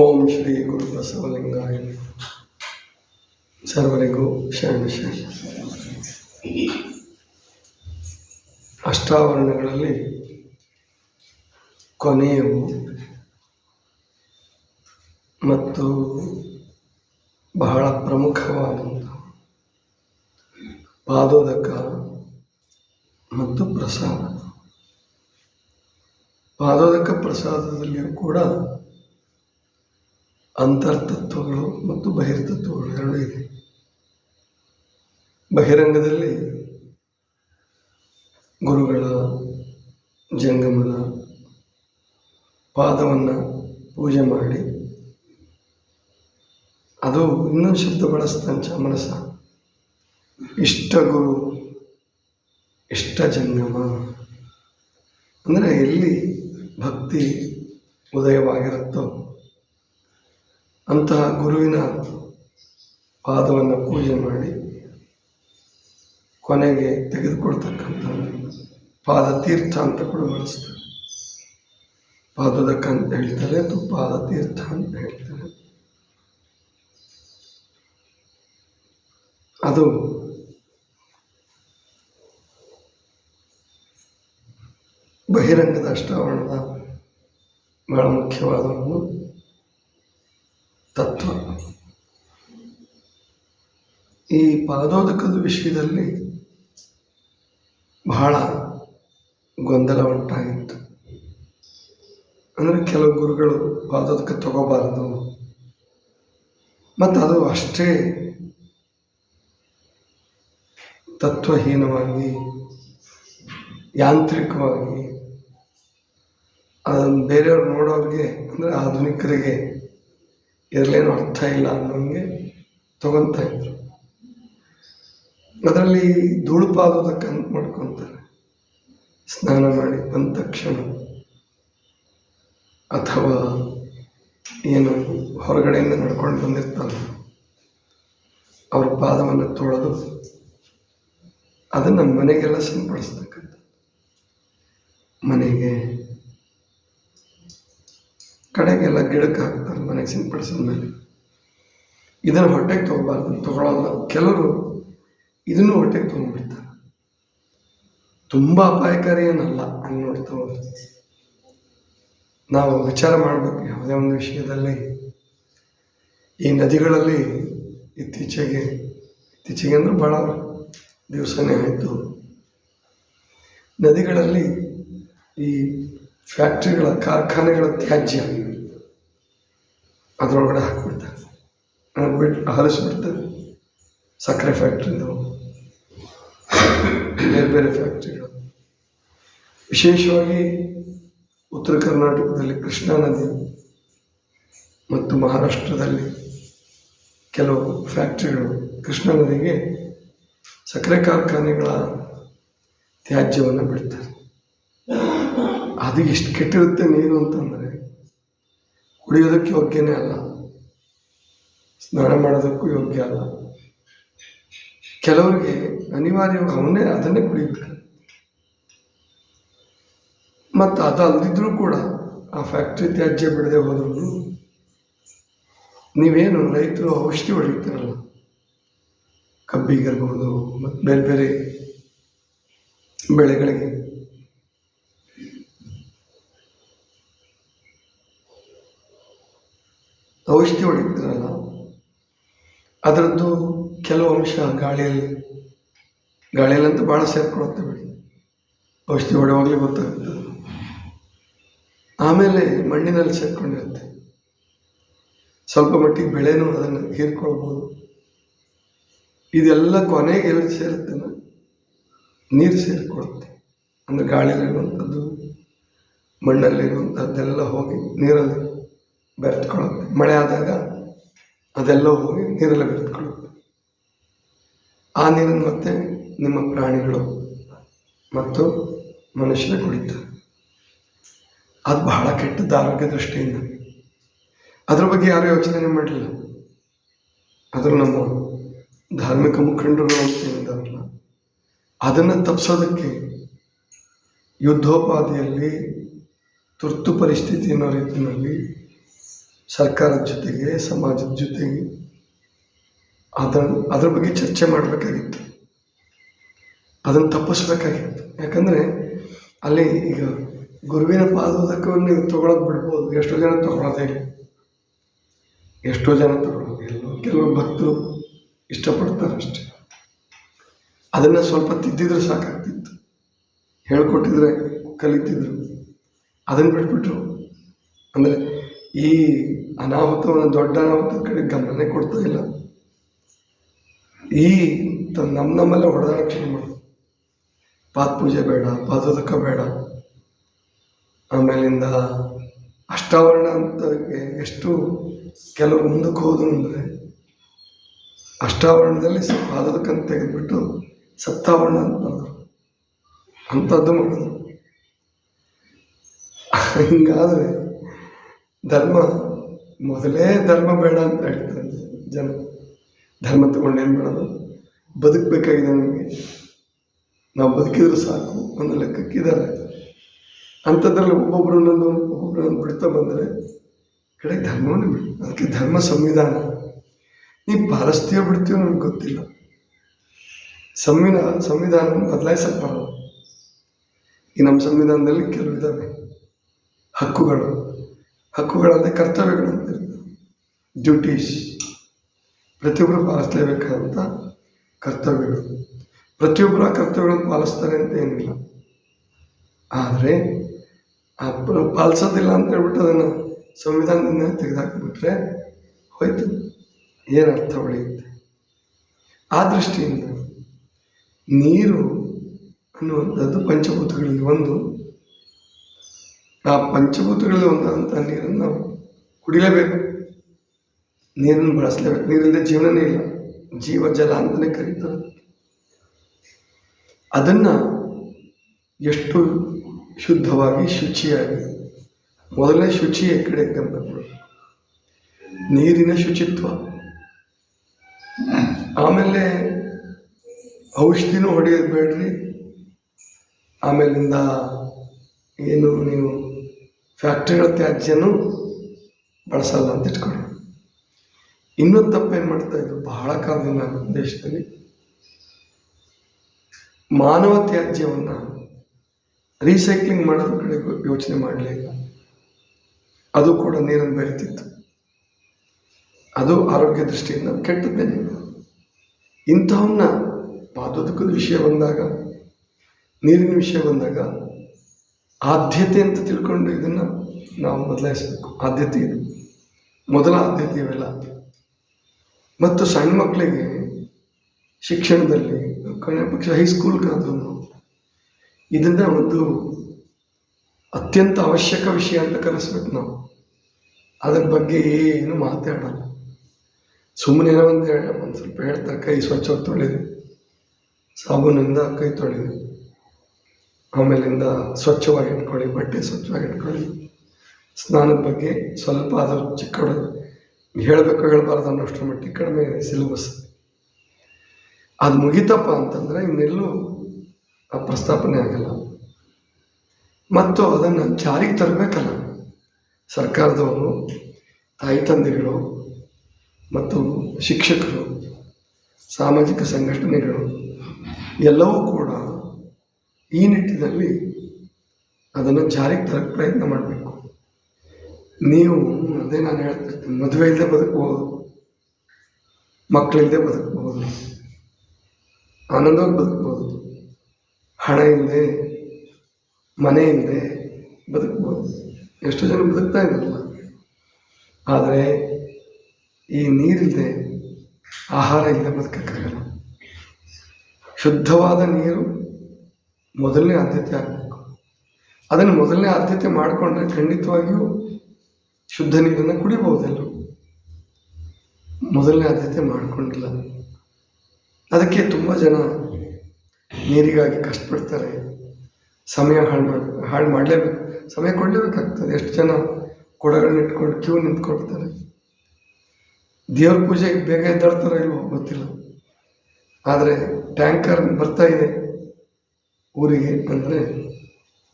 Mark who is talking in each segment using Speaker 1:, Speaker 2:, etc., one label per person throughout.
Speaker 1: ಓಂ ಶ್ರೀ ಗುರು ಬಸವಲಿಂಗಾಯ ಸರ್ವರಿಗೂ ಶರಣ ಶರಣ. ಅಷ್ಟಾವರಣಗಳಲ್ಲಿ ಕೊನೆಯವು ಮತ್ತು ಬಹಳ ಪ್ರಮುಖವಾದಂಥ ಪಾದೋದಕ ಮತ್ತು ಪ್ರಸಾದ. ಪಾದೋದಕ ಪ್ರಸಾದದಲ್ಲಿಯೂ ಕೂಡ ಅಂತರ್ತತ್ವಗಳು ಮತ್ತು ಬಹಿರ್ತತ್ವಗಳು ಎರಡೂ ಇದೆ. ಬಹಿರಂಗದಲ್ಲಿ ಗುರುಗಳ ಜಂಗಮದ ಪಾದವನ್ನು ಪೂಜೆ ಮಾಡಿ, ಅದು ಇನ್ನೊಂದು ಶಬ್ದ ಬಳಸ್ತಾನೆ ಮನಸ ಇಷ್ಟ ಗುರು, ಇಷ್ಟ ಜಂಗಮ. ಅಂದರೆ ಎಲ್ಲಿ ಭಕ್ತಿ ಉದಯವಾಗಿರುತ್ತೋ ಅಂತಹ ಗುರುವಿನ ಪಾದವನ್ನು ಪೂಜೆ ಮಾಡಿ ಕೊನೆಗೆ ತೆಗೆದುಕೊಳ್ತಕ್ಕಂಥ ಪಾದ ತೀರ್ಥ ಅಂತ ಕೂಡ ಬಳಸ್ತಾರೆ. ಪಾದದ ಅಂತ ಹೇಳ್ತಾರೆ, ಅದು ಪಾದ ತೀರ್ಥ ಅಂತ ಹೇಳ್ತಾರೆ. ಅದು ಬಹಿರಂಗದ ಅಷ್ಟಾವರಣದ ಬಹಳ ಮುಖ್ಯವಾದ ಒಂದು ತತ್ವ. ಈ ಪಾದೋದಕದ ವಿಷಯದಲ್ಲಿ ಬಹಳ ಗೊಂದಲ ಉಂಟಾಗಿತ್ತು. ಅಂದರೆ ಕೆಲವು ಗುರುಗಳು ಪಾದೋದಕ ತಗೋಬಾರದು. ಮತ್ತು ಅದು ಅಷ್ಟೇ ತತ್ವಹೀನವಾಗಿ, ಯಾಂತ್ರಿಕವಾಗಿ, ಅದನ್ನು ಬೇರೆಯವ್ರು ನೋಡೋರಿಗೆ, ಅಂದರೆ ಆಧುನಿಕರಿಗೆ ಇದರಲ್ಲೇನು ಅರ್ಥ ಇಲ್ಲ ಅನ್ನೋಂಗೆ ತಗೊತ ಇದ್ರು. ಅದರಲ್ಲಿ ಧೂಳು ಪಾದೋದಕ್ಕೆ ಅಂತ ಮಾಡ್ಕೊತಾರೆ. ಸ್ನಾನ ಮಾಡಿ ಬಂದ ತಕ್ಷಣ ಅಥವಾ ಏನು ಹೊರಗಡೆಯಿಂದ ನಡ್ಕೊಂಡು ಬಂದಿರ್ತಾರೆ ಅವ್ರ ಪಾದವನ್ನು ತೊಳೆದು ಅದನ್ನು ಮನೆಗೆಲ್ಲ ಸಿಂಪಡಿಸ್ತಕ್ಕಂಥ ಮನೆಗೆ ಕಡೆಗೆಲ್ಲ ಗಿಡಕ್ಕೆ ಹಾಕ್ತಾರೆ ಮನೆಗೆ ಸಿಂಪಡಿಸಿದ ಮೇಲೆ. ಇದನ್ನು ಹೊಟ್ಟೆಗೆ ತೊಗೋಬಾರ್ದು ತೊಗೊಳಲ್ಲ. ಕೆಲವರು ಇದನ್ನು ಹೊಟ್ಟೆಗೆ ತೊಗೊಂಡ್ಬಿಡ್ತಾರೆ. ತುಂಬ ಅಪಾಯಕಾರಿ ಏನಲ್ಲ ಹಂಗೆ ನೋಡ್ತಾ ಹೋದ್ರೆ. ನಾವು ವಿಚಾರ ಮಾಡಬೇಕು ಯಾವುದೇ ಒಂದು ವಿಷಯದಲ್ಲಿ. ಈ ನದಿಗಳಲ್ಲಿ ಇತ್ತೀಚೆಗೆ ಇತ್ತೀಚೆಗೆ ಅಂದ್ರೆ ಭಾಳ ದಿವಸನೇ ಆಯಿತು. ನದಿಗಳಲ್ಲಿ ಈ ಫ್ಯಾಕ್ಟ್ರಿಗಳ, ಕಾರ್ಖಾನೆಗಳ ತ್ಯಾಜ್ಯ ಅದರೊಳಗಡೆ ಹಾಕ್ಬಿಡ್ತಾರೆ. ಹಾಕ್ಬಿಟ್ಟು ಹರಿಸ್ಬಿಡ್ತಾರೆ ಸಕ್ಕರೆ ಫ್ಯಾಕ್ಟ್ರಿದು ಬೇರೆ ಬೇರೆ ಫ್ಯಾಕ್ಟ್ರಿಗಳು. ವಿಶೇಷವಾಗಿ ಉತ್ತರ ಕರ್ನಾಟಕದಲ್ಲಿ ಕೃಷ್ಣಾ ನದಿ ಮತ್ತು ಮಹಾರಾಷ್ಟ್ರದಲ್ಲಿ ಕೆಲವು ಫ್ಯಾಕ್ಟ್ರಿಗಳು ಕೃಷ್ಣಾ ನದಿಗೆ ಸಕ್ಕರೆ ಕಾರ್ಖಾನೆಗಳ ತ್ಯಾಜ್ಯವನ್ನು ಬಿಡ್ತಾರೆ ಅದು ಎಷ್ಟು ಕೆಟ್ಟಿರುತ್ತೆ ನೀರು ಅಂತಂದರೆ ಕುಡಿಯೋದಕ್ಕೆ ಯೋಗ್ಯನೇ ಅಲ್ಲ. ಸ್ನಾನ ಮಾಡೋದಕ್ಕೂ ಯೋಗ್ಯ ಅಲ್ಲ. ಕೆಲವರಿಗೆ ಅನಿವಾರ್ಯವಾಗಿ ಅವನೇ ಅದನ್ನೇ ಕುಡಿಯುತ್ತಾರೆ. ಮತ್ತು ಅದು ಅಲ್ದಿದ್ರೂ ಕೂಡ ಆ ಫ್ಯಾಕ್ಟ್ರಿ ತ್ಯಾಜ್ಯ ಬಿಡದೆ ಹೋದ್ರು ನೀವೇನು ರೈತರು ಔಷಧಿ ಹೊಡಿತಾರಲ್ಲ ಕಬ್ಬಿಗಿರ್ಬೋದು ಮತ್ತು ಬೇರೆ ಬೇರೆ ಬೆಳೆಗಳಿಗೆ. ಔಷಧಿ ಹೊಡಿತಿದ್ರಲ್ಲ ಅದರದ್ದು ಕೆಲವು ಅಂಶ ಗಾಳಿಯಲ್ಲಿ, ಗಾಳಿಯಲ್ಲಂತೂ ಭಾಳ ಸೇರ್ಕೊಳುತ್ತೆ ಬಿಡಿ. ಔಷಧಿ ಹೊಡೆಯುವಾಗಲೇ ಗೊತ್ತಾಗುತ್ತೆ. ಆಮೇಲೆ ಮಣ್ಣಿನಲ್ಲಿ ಸೇರ್ಕೊಂಡಿರುತ್ತೆ. ಸ್ವಲ್ಪ ಮಟ್ಟಿಗೆ ಬೆಳೆನೂ ಅದನ್ನು ಹೀರ್ಕೊಳ್ಬೋದು. ಇದೆಲ್ಲ ಕೊನೆಗೆ ಎಲ್ಲಿ ಸೇರುತ್ತೆ ನೀರು ಸೇರಿಕೊಳ್ಳುತ್ತೆ ಅಂದರೆ ಗಾಳಿಯಲ್ಲಿರುವಂಥದ್ದು, ಮಣ್ಣಲ್ಲಿರುವಂಥದ್ದೆಲ್ಲ ಹೋಗಿ ನೀರಲ್ಲಿ ಬೆರೆತ್ಕೊಳ್ಳುತ್ತೆ. ಮಳೆ ಆದಾಗ ಅದೆಲ್ಲ ಹೋಗಿ ನೀರಲ್ಲಿ ಬೆರೆತ್ಕೊಳ್ಳುತ್ತೆ. ಆ ನೀರನ್ನು ಮತ್ತೆ ನಿಮ್ಮ ಪ್ರಾಣಿಗಳು ಮತ್ತು ಮನುಷ್ಯನ ಕುಡಿತಾರೆ. ಅದು ಬಹಳ ಕೆಟ್ಟದ್ದು ಆರೋಗ್ಯ ದೃಷ್ಟಿಯಿಂದ. ಅದ್ರ ಬಗ್ಗೆ ಯಾರೂ ಯೋಚನೆ ಮಾಡಲಿಲ್ಲ ಆದರೂ ನಮ್ಮ ಧಾರ್ಮಿಕ ಮುಖಂಡರು ಅಂತ ಹೇಳಿದಾರಲ್ಲ ಅದನ್ನು ತಪ್ಪಿಸೋದಕ್ಕೆ ಯುದ್ಧೋಪಾದಿಯಲ್ಲಿ ತುರ್ತು ಪರಿಸ್ಥಿತಿ ಅನ್ನೋ ರೀತಿಯಲ್ಲಿ ಸರ್ಕಾರದ ಜೊತೆಗೆ, ಸಮಾಜದ ಜೊತೆಗೆ ಅದರ, ಅದ್ರ ಬಗ್ಗೆ ಚರ್ಚೆ ಮಾಡಬೇಕಾಗಿತ್ತು. ಅದನ್ನು ತಪ್ಪಿಸ್ಬೇಕಾಗಿತ್ತು. ಯಾಕಂದರೆ ಅಲ್ಲಿ ಈಗ ಗುರುವಿನ ಪಾದೋದಕವನ್ನು ನೀವು ತೊಗೊಳೋದು ಬಿಡ್ಬೋದು. ಎಷ್ಟೋ ಜನ ತೊಗೊಳೋದೇ ಇಲ್ಲ. ಎಷ್ಟೋ ಜನ ತೊಗೊಳೋದಿಲ್ಲ ಕೆಲವು ಭಕ್ತರು ಇಷ್ಟಪಡ್ತಾರೆ ಅಷ್ಟೇ. ಅದನ್ನು ಸ್ವಲ್ಪ ತಿದ್ದಿದ್ರೆ ಸಾಕಾಗ್ತಿತ್ತು. ಹೇಳ್ಕೊಟ್ಟಿದ್ರೆ ಕಲಿತಿದ್ರು. ಅದನ್ನು ಬಿಟ್ಬಿಟ್ರು. ಅಂದರೆ ಈ ಅನಾಹುತವನ್ನು, ದೊಡ್ಡ ಅನಾಹುತದ ಕಡೆ ಗಮನನೇ ಕೊಡ್ತಾ ಇಲ್ಲ. ಈ ನಮ್ಮ ನಮ್ಮೆಲ್ಲ ಶುರು ಮಾಡೋದು ಪಾತ್ ಪೂಜೆ ಬೇಡ ಪಾದೋದಕ ಬೇಡ. ಆಮೇಲಿಂದ ಅಷ್ಟಾವರಣ ಅಂತ ಎಷ್ಟು ಕೆಲವು ಮುಂದಕ್ಕೆ ಹೋದ್ರು ಅಂದರೆ ಅಷ್ಟಾವರಣದಲ್ಲಿ ಸ- ಅಂತ ತೆಗೆದುಬಿಟ್ಟು ಸಪ್ತಾವರಣ ಅಂತ ಮಾಡಿದ್ರು ಅಂಥದ್ದು ಮಾಡಿದ್ರು ಹಿಂಗಾದರೆ ಧರ್ಮ, ಮೊದಲೇ ಧರ್ಮ ಬೇಡ ಅಂತ ಹೇಳ್ತಾರೆ ಜನ. ಧರ್ಮ ತಗೊಂಡು ಏನು ಮಾಡೋದು? ಬದುಕಬೇಕಾಗಿದೆ ನಮಗೆ. ನಾವು ಬದುಕಿದ್ರೆ ಸಾಕು ಒಂದು ಲೆಕ್ಕಕ್ಕಿದ್ದಾರೆ ಅಂಥದ್ರಲ್ಲಿ ಒಬ್ಬೊಬ್ರು ಒಂದೊಂದು ಒಬ್ಬೊಬ್ರು ಒಂದೊಂದು ಬಿಡ್ತಾ ಬಂದರೆ ಕಡೆ ಧರ್ಮವನ್ನು ಬಿಡಿ. ಅದಕ್ಕೆ ಧರ್ಮ ಸಂವಿಧಾನ. ನೀವು ಪಾಲಿಸ್ತೀಯೋ ಬಿಡ್ತೀಯೋ ನನಗೆ ಗೊತ್ತಿಲ್ಲ. ಸಂವಿಧಾನ ಸಂವಿಧಾನವನ್ನು ಬದಲಾಯಿಸಕ್ಕೆ ಈ ನಮ್ಮ ಸಂವಿಧಾನದಲ್ಲಿ ಕೆಲವು ಹಕ್ಕುಗಳು. ಹಕ್ಕುಗಳಲ್ಲದೆ ಕರ್ತವ್ಯಗಳು ಡ್ಯೂಟೀಸ್ ಪ್ರತಿಯೊಬ್ಬರು ಪಾಲಿಸಲೇಬೇಕಾದಂಥ ಕರ್ತವ್ಯಗಳು. ಪ್ರತಿಯೊಬ್ಬರ ಕರ್ತವ್ಯಗಳನ್ನು ಪಾಲಿಸ್ತಾರೆ ಅಂತ ಏನಿಲ್ಲ. ಆದರೆ ಆ ಪಾಲಿಸೋದಿಲ್ಲ ಅಂತ ಹೇಳ್ಬಿಟ್ಟು ಅದನ್ನು ಸಂವಿಧಾನದಿಂದ ತೆಗೆದುಹಾಕಿಬಿಟ್ರೆ ಹೋಯ್ತು. ಏನು ಅರ್ಥ ಉಳಿಯುತ್ತೆ? ಆ ದೃಷ್ಟಿಯಿಂದ ನೀರು ಅನ್ನುವಂಥದ್ದು ಪಂಚಭೂತಗಳಲ್ಲಿ ಒಂದು ಆ ಪಂಚಭೂತಗಳಲ್ಲಿ ಒಂದಾದಂಥ ನೀರನ್ನು ನಾವು ಕುಡಿಲೇಬೇಕು ನೀರನ್ನು ಬಳಸಲೇಬೇಕು. ನೀರಿಲ್ಲದೆ ಜೀವನನೇ ಇಲ್ಲ. ಜೀವ ಜಲ ಅಂತಲೇ ಕರೀತಾರೆ. ಅದನ್ನು ಎಷ್ಟು ಶುದ್ಧವಾಗಿ, ಶುಚಿಯಾಗಿ, ಮೊದಲನೇ ಶುಚಿ ಕಡೆ ಗಮನ ನೀರಿನ ಶುಚಿತ್ವ. ಆಮೇಲೆ ಔಷಧಿನೂ ಹೊಡೆಯೋದು ಬೇಡ್ರಿ. ಆಮೇಲಿಂದ ಏನು ನೀವು ಫ್ಯಾಕ್ಟ್ರಿಗಳ ತ್ಯಾಜ್ಯನೂ ಬಳಸಲ್ಲ ಅಂತ ಇಟ್ಕೊಳ್ಳಿ ಇನ್ನೊಂದು ತಪ್ಪೇನು ಮಾಡ್ತಾ ಇದ್ರು? ಬಹಳ ಕಾಲದಿಂದ ದೇಶದಲ್ಲಿ. ಮಾನವ ತ್ಯಾಜ್ಯವನ್ನು ರೀಸೈಕ್ಲಿಂಗ್ ಮಾಡೋದ್ರ ಕಡೆ ಯೋಚನೆ ಮಾಡಲಿಲ್ಲ ಅದು ಕೂಡ ನೀರನ್ನು ಬೆರಿತಿತ್ತು. ಅದು ಆರೋಗ್ಯ ದೃಷ್ಟಿಯಿಂದ ಕೆಟ್ಟದ್ದೇನೆ. ಇಂಥವನ್ನ ಪಾದೋದಕದ ವಿಷಯ ಬಂದಾಗ, ನೀರಿನ ವಿಷಯ ಬಂದಾಗ ಆದ್ಯತೆ ಅಂತ ತಿಳ್ಕೊಂಡು ಇದನ್ನು ನಾವು ಬದಲಾಯಿಸಬೇಕು. ಆದ್ಯತೆ ಇದು ಮೊದಲ ಆದ್ಯತೆ ಇವೆಲ್ಲ. ಮತ್ತು ಸಣ್ಣ ಮಕ್ಕಳಿಗೆ ಶಿಕ್ಷಣದಲ್ಲಿ ಕೊನೆ ಪಕ್ಷ ಹೈಸ್ಕೂಲ್ಗಾದ್ರೂ ಇದನ್ನು ಒಂದು ಅತ್ಯಂತ ಅವಶ್ಯಕ ವಿಷಯ ಅಂತ ಕಲಿಸ್ಬೇಕು ನಾವು. ಅದ್ರ ಬಗ್ಗೆ ಏನು ಮಾತಾಡಲ್ಲ. ಸುಮ್ಮನೆ ಒಂದು ಒಂದು ಸ್ವಲ್ಪ ಹೇಳ್ತಾ ಕೈ ಸ್ವಚ್ಛವಾಗಿ ತೊಳೆದು ಸಾಬೂನಿಂದ ಕೈ ತೊಳೆದು. ಆಮೇಲಿಂದ ಸ್ವಚ್ಛವಾಗಿ ಇಟ್ಕೊಳ್ಳಿ ಬಟ್ಟೆ ಸ್ವಚ್ಛವಾಗಿ ಇಟ್ಕೊಳ್ಳಿ ಸ್ನಾನದ ಬಗ್ಗೆ ಸ್ವಲ್ಪ ಆದರೂ ಚಿಕ್ಕ ಹೇಳಬೇಕು, ಹೇಳಬಾರ್ದು ಅನ್ನೋಷ್ಟರ ಮಟ್ಟಿಗೆ ಕಡಿಮೆ ಇದೆ ಸಿಲೆಬಸ್. ಅದು ಮುಗಿತಪ್ಪ ಅಂತಂದರೆ ಇನ್ನೆಲ್ಲೂ ಆ ಪ್ರಸ್ತಾಪನೆ ಆಗಲ್ಲ. ಮತ್ತು ಅದನ್ನು ಜಾರಿಗೆ ತರಬೇಕಲ್ಲ. ಸರ್ಕಾರದವರು, ತಾಯಿ ತಂದೆಗಳು ಮತ್ತು ಶಿಕ್ಷಕರು, ಸಾಮಾಜಿಕ ಸಂಘಟನೆಗಳು, ಎಲ್ಲವೂ ಕೂಡ ಈ ನಿಟ್ಟಿನಲ್ಲಿ ಅದನ್ನು ಜಾರಿಗೆ ತರಕ್ಕೆ ಪ್ರಯತ್ನ ಮಾಡಬೇಕು. ನೀವು ಅದೇ ನಾನು ಹೇಳ್ತಿರ್ತೀನಿ, ಮದುವೆ ಇಲ್ಲದೆ ಬದುಕಬಹುದು ಮಕ್ಕಳಿಲ್ಲದೆ ಬದುಕಬಹುದು ಆನಂದವಾಗಿ ಬದುಕಬಹುದು ಹಣ ಇಲ್ಲದೆ, ಮನೆ ಇಲ್ಲದೆ ಬದುಕಬಹುದು ಎಷ್ಟು ಜನ ಬದುಕ್ತಾ ಇದ್ದಾರಲ್ಲ. ಆದರೆ ಈ ನೀರಿಲ್ಲದೆ, ಆಹಾರ ಇಲ್ಲದೆ ಬದುಕಕ್ಕಾಗಲ್ಲ. ಶುದ್ಧವಾದ ನೀರು ಮೊದಲನೇ ಆದ್ಯತೆ ಆಗಬೇಕು. ಅದನ್ನು ಮೊದಲನೇ ಆದ್ಯತೆ ಮಾಡಿಕೊಂಡ್ರೆ ಖಂಡಿತವಾಗಿಯೂ ಶುದ್ಧ ನೀರನ್ನು ಕುಡಿಬಹುದೆಲ್ಲರೂ? ಮೊದಲನೇ ಆದ್ಯತೆ ಮಾಡಿಕೊಂಡಿಲ್ಲ. ಅದಕ್ಕೆ ತುಂಬ ಜನ ನೀರಿಗಾಗಿ ಕಷ್ಟಪಡ್ತಾರೆ. ಸಮಯ ಹಾಳು ಮಾಡಿ, ಹಾಳು ಮಾಡಲೇಬೇಕು. ಸಮಯ ಕೊಡಲೇಬೇಕಾಗ್ತದೆ. ಎಷ್ಟು ಜನ ಕೊಡಗಳನ್ನ ಇಟ್ಕೊಂಡು ಕ್ಯೂ ನಿಂತ್ಕೊಳ್ತಾರೆ? ದೇವ್ರ ಪೂಜೆಗೆ ಬೇಗ ಎದ್ದಾಡ್ತಾರೋ ಇಲ್ವೋ ಗೊತ್ತಿಲ್ಲ. ಆದರೆ ಟ್ಯಾಂಕರ್ ಬರ್ತಾ ಇದೆ. ಊರಿಗೆ ಬಂದರೆ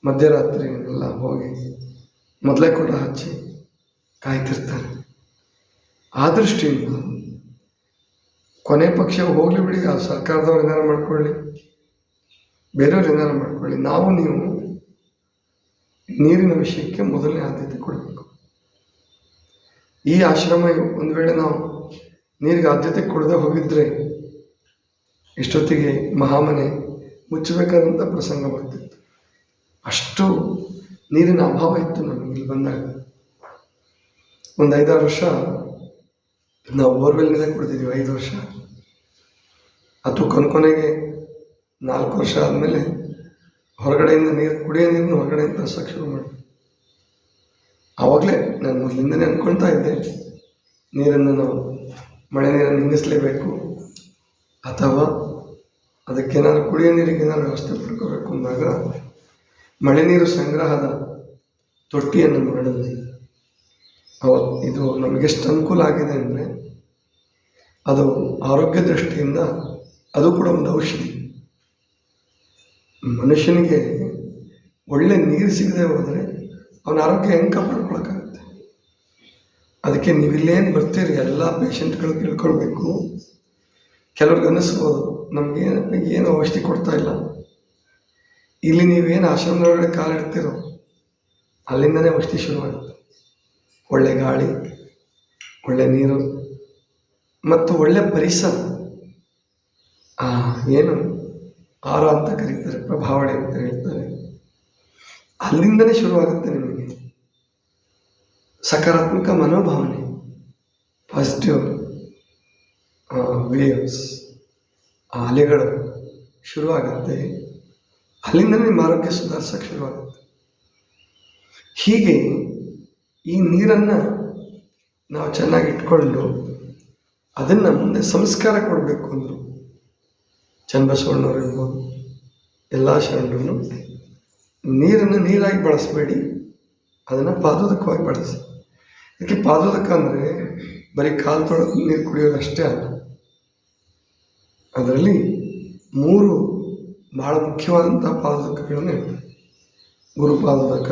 Speaker 1: ಮಧ್ಯರಾತ್ರಿ ಎಲ್ಲ ಹೋಗಿ ಮೊದಲೇ ಕೂಡ ಹಚ್ಚಿ ಕಾಯ್ತಿರ್ತಾರೆ. ಆ ದೃಷ್ಟಿಯಿಂದ ಕೊನೆ ಪಕ್ಷ ಹೋಗಲಿ ಬಿಡಿ, ಆ ಸರ್ಕಾರದವ್ರು ಏನಾರು ಮಾಡ್ಕೊಳ್ಳಿ, ಬೇರೆಯವ್ರು ಏನಾರು ಮಾಡ್ಕೊಳ್ಳಿ, ನಾವು ನೀವು ನೀರಿನ ವಿಷಯಕ್ಕೆ ಮೊದಲನೇ ಆದ್ಯತೆ ಕೊಡಬೇಕು. ಈ ಆಶ್ರಮ ಒಂದು ವೇಳೆ ನಾವು ನೀರಿಗೆ ಆದ್ಯತೆ ಕೊಡದೆ ಹೋಗಿದ್ರೆ, ಇಷ್ಟೊತ್ತಿಗೆ ಮಹಾಮನೆ ಮುಚ್ಚಬೇಕಾದಂಥ ಪ್ರಸಂಗ ಬರ್ತಿತ್ತು. ಅಷ್ಟು ನೀರಿನ ಅಭಾವ ಇತ್ತು ನಮಗೆ ಇಲ್ಲಿ ಬಂದಾಗ. ಒಂದು ಐದಾರು ವರ್ಷ ನಾವು ಬೋರ್ವೆಲ್ನಿಂದ ಕುಡಿದಿದ್ದೀವಿ, ಐದು ವರ್ಷ. ಅದು ಕೊನೆ ಕೊನೆಗೆ ನಾಲ್ಕು ವರ್ಷ ಆದಮೇಲೆ ಹೊರಗಡೆಯಿಂದ ನೀರು, ಕುಡಿಯೋ ನೀರನ್ನು ಹೊರಗಡೆಯಿಂದ ತರ್ಸೋಕೆ ಶುರು ಮಾಡಿ ಆವಾಗಲೇ ನಾನು ಮೊದಲಿಂದನೇ ಅಂದ್ಕೊಳ್ತಾ ಇದ್ದೆ, ನೀರನ್ನು ನಾವು, ಮಳೆ ನೀರನ್ನು ನಿಲ್ಲಿಸಲೇಬೇಕು ಅಥವಾ ಅದಕ್ಕೇನಾದ್ರು ಕುಡಿಯೋ ನೀರಿಗೆ ಏನಾದ್ರು ವ್ಯವಸ್ಥೆ ಪಡ್ಕೋಬೇಕು ಅಂದಾಗ ಮಳೆ ನೀರು ಸಂಗ್ರಹದ ತೊಟ್ಟಿಯನ್ನು ಮಾಡಿದ್ವಿ ಅವ ಇದು ನಮಗೆಷ್ಟು ಅನುಕೂಲ ಆಗಿದೆ ಅಂದರೆ ಅದು ಆರೋಗ್ಯ ದೃಷ್ಟಿಯಿಂದ ಅದು ಕೂಡ ಒಂದು ಔಷಧಿ. ಮನುಷ್ಯನಿಗೆ ಒಳ್ಳೆ ನೀರು ಸಿಗದೆ ಹೋದರೆ ಅವನ ಆರೋಗ್ಯ ಹೆಂಗೆ ಕಾಪಾಡ್ಕೊಳಕ್ಕಾಗುತ್ತೆ? ಅದಕ್ಕೆ ನೀವಿಲ್ಲೇನು ಬರ್ತೀರಿ? ಎಲ್ಲ ಪೇಷಂಟ್ಗಳು ತಿಳ್ಕೊಳ್ಬೇಕು ಕೆಲವ್ರಿಗೆ ಅನ್ನಿಸ್ಬೋದು. ನಮಗೆ ಏನು ಔಷಧಿ ಕೊಡ್ತಾ ಇಲ್ಲ. ಇಲ್ಲಿ ನೀವೇನು ಆಶ್ರಮದೊಳಗಡೆ ಕಾಲಿಡ್ತೀರೋ ಅಲ್ಲಿಂದನೇ ಔಷಧಿ ಶುರುವಾಗುತ್ತೆ ಒಳ್ಳೆ ಗಾಳಿ, ಒಳ್ಳೆ ನೀರು, ಮತ್ತು ಒಳ್ಳೆ ಪರಿಸರ. ಏನು? ಆರ ಅಂತ ಕರೀತಾರೆ, ಪ್ರಭಾವಳೆ ಅಂತ ಹೇಳ್ತಾರೆ. ಅಲ್ಲಿಂದನೇ ಶುರುವಾಗುತ್ತೆ ನಿಮಗೆ. ಸಕಾರಾತ್ಮಕ ಮನೋಭಾವನೆ. ಪಾಸಿಟಿವ್ ವೇವ್ಸ್ ಆ ಅಲೆಗಳು ಶುರುವಾಗುತ್ತೆ. ಅಲ್ಲಿಂದ ನಿಮ್ಮ ಆರೋಗ್ಯ ಸುಧಾರಿಸೋಕ್ಕೆ ಶುರುವಾಗುತ್ತೆ. ಹೀಗೆ ಈ ನೀರನ್ನು ನಾವು ಚೆನ್ನಾಗಿ ಇಟ್ಕೊಂಡು ಅದನ್ನು ಮುಂದೆ ಸಂಸ್ಕಾರ ಕೊಡಬೇಕು ಅಂದರು. ಚನ್ನಬಸವಣ್ಣವ್ರು ಇರ್ಬೋದು, ಎಲ್ಲ ಶರಣರು ನೀರನ್ನು ನೀರಾಗಿ ಬಳಸಬೇಡಿ, ಅದನ್ನು ಪಾದೋದಕವಾಗಿ ಬಳಸಿ. ಯಾಕೆ ಪಾದೋದಕ ಅಂದರೆ ಬರೀ ಕಾಲು ತೊಳೆದು ನೀರು ಕುಡಿಯೋದಷ್ಟೇ ಅಲ್ಲ. ಅದರಲ್ಲಿ ಮೂರು ಬಹಳ ಮುಖ್ಯವಾದಂಥ ಪಾದಕಗಳನ್ನು ಹೇಳ್ತಾರೆ. ಗುರುಪಾದಕ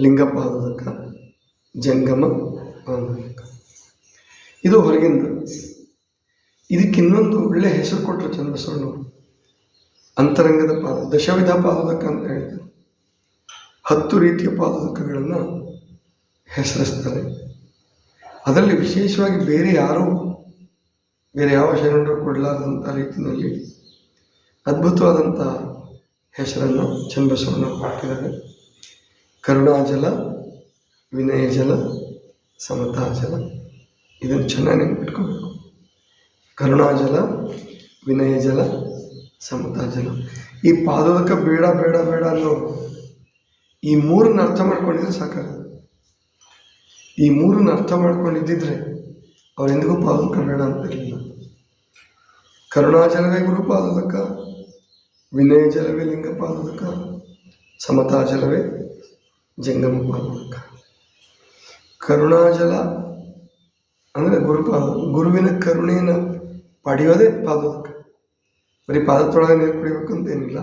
Speaker 1: ಲಿಂಗಪಾದಕ ಜಂಗಮ ಪಾದಕ ಇದು ಹೊರಗಿಂದ. ಇದಕ್ಕೆ ಇನ್ನೊಂದು ಒಳ್ಳೆಯ ಹೆಸರು ಕೊಟ್ಟರು ಚನ್ನಬಸವಣ್ಣವರು ಅಂತರಂಗದ ಪಾದ, ದಶವಿಧ ಪಾದಕ ಅಂತ ಹೇಳ್ತಾರೆ ಹತ್ತು ರೀತಿಯ ಪಾದಕಗಳನ್ನು ಹೆಸರಿಸ್ತಾರೆ. ಅದರಲ್ಲಿ ವಿಶೇಷವಾಗಿ ಬೇರೆ ಯಾರೂ ಬೇರೆ ಯಾವ ಶರಣರು ಕೊಡಲಾರದಂಥ ರೀತಿಯಲ್ಲಿ ಅದ್ಭುತವಾದಂಥ ಹೆಸರನ್ನು ಚನ್ನಬಸವಣ್ಣ ಹಾಕಿದ್ದಾರೆ ಕರುಣಾಜಲ, ವಿನಯಜಲ, ಸಮತಾಜಲ, ಇದನ್ನು ಚೆನ್ನಾಗಿ ನೆನ್ಪಿಟ್ಕೋಬೇಕು. ಕರುಣಾಜಲ, ವಿನಯಜಲ, ಸಮತಾಜಲ. ಈ ಪಾದೋದಕ ಬೇಡ ಬೇಡ ಬೇಡ ಅನ್ನೋ ಈ ಮೂರನ್ನ ಅರ್ಥ ಮಾಡ್ಕೊಂಡಿದ್ರೆ ಸಾಕಾಗುತ್ತೆ ಈ ಮೂರನ್ನ ಅರ್ಥ ಮಾಡ್ಕೊಂಡಿದ್ದಿದ್ರೆ ಅವ್ರು ಎಂದಿಗೂ ಪಾದೋದಕ ಬೇಡ ಅಂತಿರಲಿಲ್ಲ ಕರುಣಾಜಲವೇ ಗುರುಪಾದೋದಕ ವಿನಯಜಲವೇ ಲಿಂಗಪಾದೋದಕ ಸಮತಾಜಲವೇ ಜಂಗಮ ಪಾದೋದಕ ಕರುಣಾಜಲ ಅಂದರೆ ಗುರುಪಾದ ಗುರುವಿನ ಕರುಣೆಯನ್ನು ಪಡೆಯೋದೇ ಪಾದೋದಕ ಬರೀ ಪಾದ ತೊಳೆದ ನೀರು ಕುಡಿಬೇಕು ಅಂತೇನಿಲ್ಲ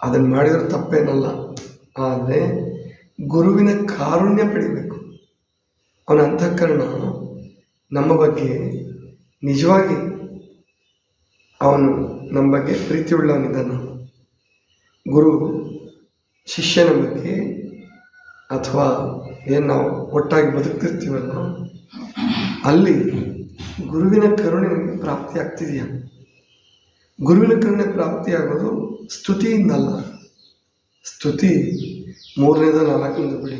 Speaker 1: ಅದನ್ನು ಮಾಡಿದ್ರೆ ತಪ್ಪೇನಲ್ಲ ಆದರೆ ಗುರುವಿನ ಕಾರುಣ್ಯ ಪಡಿಬೇಕು ಅವನ ಅಂತಃಕರಣ ನಮ್ಮ ಬಗ್ಗೆ ನಿಜವಾಗಿ ಅವನು ನಮ್ಮ ಬಗ್ಗೆ ಪ್ರೀತಿಯುಳ್ಳವನಿದ್ದಾನ ಗುರು, ಶಿಷ್ಯನ ಬಗ್ಗೆ ಅಥವಾ ಏನು ನಾವು ಒಟ್ಟಾಗಿ ಬದುಕ್ತಿರ್ತೀವಲ್ಲ, ಅಲ್ಲಿ ಗುರುವಿನ ಕರುಣೆ ನಮಗೆ ಪ್ರಾಪ್ತಿ ಆಗ್ತಿದೆಯಾ? ಗುರುವಿನ ಕರುಣೆ ಪ್ರಾಪ್ತಿಯಾಗೋದು ಸ್ತುತಿಯಿಂದಲ್ಲ. ಸ್ತುತಿ ಮೂರನೇದ ನಾಲ್ಕನೇದು ಬಿಡಿ.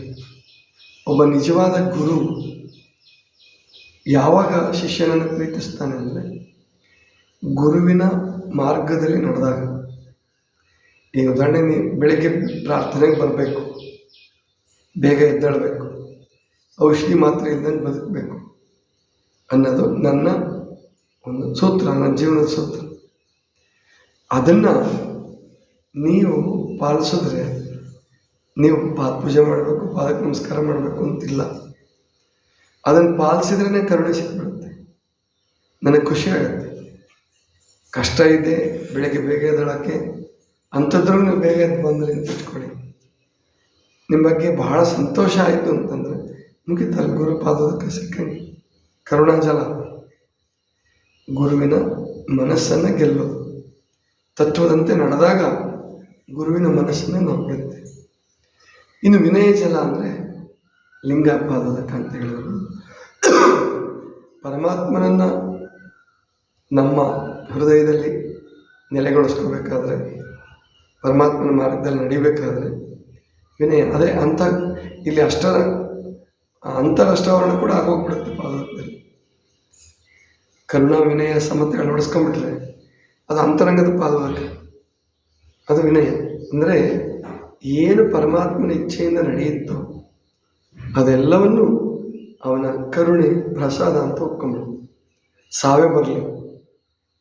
Speaker 1: ಒಬ್ಬ ನಿಜವಾದ ಗುರು ಯಾವಾಗ ಶಿಷ್ಯನನ್ನು ಪ್ರೀತಿಸ್ತಾನೆ ಅಂದರೆ ಗುರುವಿನ ಮಾರ್ಗದಲ್ಲಿ ನಡೆದಾಗ. ಈಗ ಉದಾಹರಣೆ ನೀ ಬೆಳಗ್ಗೆ ಪ್ರಾರ್ಥನೆಗೆ ಬರಬೇಕು. ಬೇಗ ಎದ್ದೇಳಬೇಕು. ಔಷಧಿ ಮಾತ್ರ ಇದ್ದಂಗೆ ಬದುಕಬೇಕು. ಅನ್ನೋದು ನನ್ನ ಒಂದು ಸೂತ್ರ, ನನ್ನ ಜೀವನದ ಸೂತ್ರ. ಅದನ್ನು ನೀವು ಪಾಲಿಸಿದ್ರೆ ನೀವು ಪಾದ ಪೂಜೆ ಮಾಡಬೇಕು, ಪಾದಕ್ಕೆ ನಮಸ್ಕಾರ ಮಾಡಬೇಕು ಅಂತಿಲ್ಲ. ಅದನ್ನು ಪಾಲಿಸಿದ್ರೇ ಕರುಣೆ ಸಿಕ್ಬಿಡುತ್ತೆ. ನನಗೆ ಖುಷಿ ಆಗುತ್ತೆ. ಕಷ್ಟ ಇದೆ, ಬೆಳಗ್ಗೆ ಬೇಗ ಎದ್ದಳಕ್ಕೆ ಅಂಥದ್ರೂ ನೀವು ಬೇಗ ಎದ್ದು ಬಂದರೆ ಅಂತ ಇಟ್ಕೊಳ್ಳಿ. ನಿಮ್ಮ ಬಗ್ಗೆ ಬಹಳ ಸಂತೋಷ ಆಯಿತು ಅಂತಂದರೆ ಮುಗಿತಲ್ಲ ಗುರುಪಾದಕ್ಕೆ ಸಿಕ್ಕಂಗೆ. ಕರುಣಾಜಲ. ಗುರುವಿನ ಮನಸ್ಸನ್ನು ಗೆಲ್ಲೋದು. ತತ್ವದಂತೆ ನಡೆದಾಗ ಗುರುವಿನ ಮನಸ್ಸನ್ನು ನಾವು ಇನ್ನು ವಿನಯ ಜಲ ಅಂದರೆ ಅಂತ ಹೇಳಿದ್ರು ಪರಮಾತ್ಮನನ್ನ ನಮ್ಮ ಹೃದಯದಲ್ಲಿ ನೆಲೆಗೊಳಿಸ್ಕೋಬೇಕಾದ್ರೆ, ಪರಮಾತ್ಮನ ಮಾರ್ಗದಲ್ಲಿ ನಡಿಬೇಕಾದ್ರೆ, ವಿನಯ, ಅದೇ ಅಂತ ಇಲ್ಲಿ ಅಷ್ಟರ ಅಂತರಷ್ಟಾವರಣ ಕೂಡ ಆಗೋಗ್ಬಿಡುತ್ತೆ ಪಾದದಲ್ಲಿ ಕರುಣಾ, ವಿನಯ ಸಮತೆ ಅಳವಡಿಸ್ಕೊಂಡ್ಬಿಟ್ರೆ ಅದು ಅಂತರಂಗದ ಪಾದದಲ್ಲಿ ಅದು ವಿನಯ. ಅಂದರೆ ಏನು ಪರಮಾತ್ಮನ ಇಚ್ಛೆಯಿಂದ ನಡೆಯುತ್ತೋ ಅದೆಲ್ಲವನ್ನು ಅವನ ಕರುಣೆ ಪ್ರಸಾದ ಅಂತ ಒಪ್ಕೊಂಬಿಡು ಸಾವೇ ಬರಲಿ,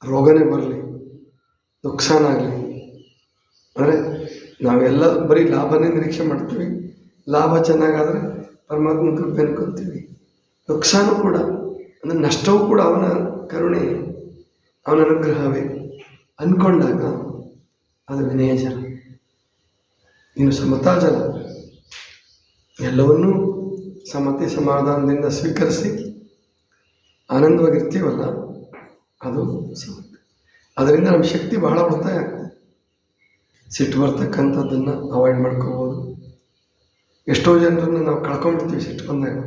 Speaker 1: ರೋಗನೇ ಬರಲಿ, ನುಕ್ಸಾನ ಆಗಲಿ. ಅಂದರೆ ನಾವೆಲ್ಲ ಬರೀ ಲಾಭನೇ ನಿರೀಕ್ಷೆ ಮಾಡ್ತೀವಿ. ಲಾಭ ಚೆನ್ನಾಗಾದರೆ ಪರಮಾತ್ಮ ಕೃಪೆ ಅನ್ಕೊತೀವಿ ನುಕ್ಸಾನು ಕೂಡ, ಅಂದರೆ ನಷ್ಟವೂ ಕೂಡ ಅವನ ಕರುಣೆ. ಅವನ ಅನುಗ್ರಹವೇ. ಅಂದ್ಕೊಂಡಾಗ ಅದು ವಿನಯ ಜನ ನೀನು ಸಮತಾ ಜಲ ಎಲ್ಲವನ್ನೂ ಸಮತೆ ಸಮಾಧಾನದಿಂದ ಸ್ವೀಕರಿಸಿ ಆನಂದವಾಗಿರ್ತೀವಲ್ಲ, ಅದು ಅದರಿಂದ ನಮ್ಮ ಶಕ್ತಿ ಬಹಳ ಉಳಿತಾಯ ಆಗ್ತದೆ ಸಿಟ್ಟು ಬರ್ತಕ್ಕಂಥದ್ದನ್ನು ಅವಾಯ್ಡ್ ಮಾಡ್ಕೋಬೋದು. ಎಷ್ಟೋ ಜನರನ್ನು ನಾವು ಕಳ್ಕೊಂಡ್ಬಿಡ್ತೀವಿ ಸಿಟ್ಟು ಬಂದಾಗ.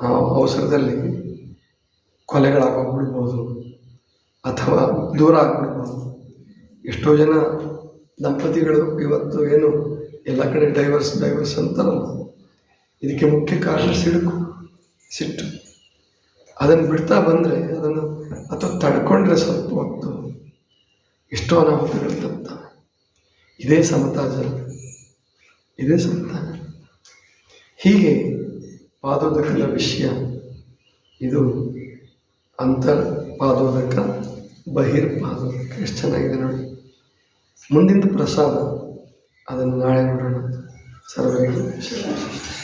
Speaker 1: ಆ ಅವಸರದಲ್ಲಿ ಕೊಲೆಗಳಾಗೋಗ್ಬಿಡ್ಬೋದು ಅಥವಾ ದೂರ ಆಗ್ಬಿಡ್ಬೋದು. ಎಷ್ಟೋ ಜನ ದಂಪತಿಗಳು ಇವತ್ತು ಏನು ಎಲ್ಲ ಕಡೆ ಡೈವರ್ಸ್ ಡೈವರ್ಸ್ ಅಂತಾರಲ್ಲ. ಇದಕ್ಕೆ ಮುಖ್ಯ ಕಾರಣ ಸಿಡುಕು, ಸಿಟ್ಟು. ಅದನ್ನು ಬಿಡ್ತಾ ಬಂದರೆ, ಅದನ್ನು ಅಥವಾ ತಡ್ಕೊಂಡ್ರೆ ಸ್ವಲ್ಪ ಹೊತ್ತು ಎಷ್ಟೋ ಅನಾಹುತಗಳು ತಪ್ತವೆ ಇದೇ ಸಮತಾ ಇದೇ ಸಮತಾ. ಹೀಗೆ ಪಾದೋದಕದ ವಿಷಯ ಇದು ಅಂತರ್ ಪಾದೋದಕ, ಬಹಿರ್ ಪಾದೋದಕ. ಎಷ್ಟು ಚೆನ್ನಾಗಿದೆ ನೋಡಿ. ಮುಂದಿನ ಪ್ರಸಾದ ಅದನ್ನು ನಾಳೆ ನೋಡೋಣ. ಸರ್ವರಿಗೆ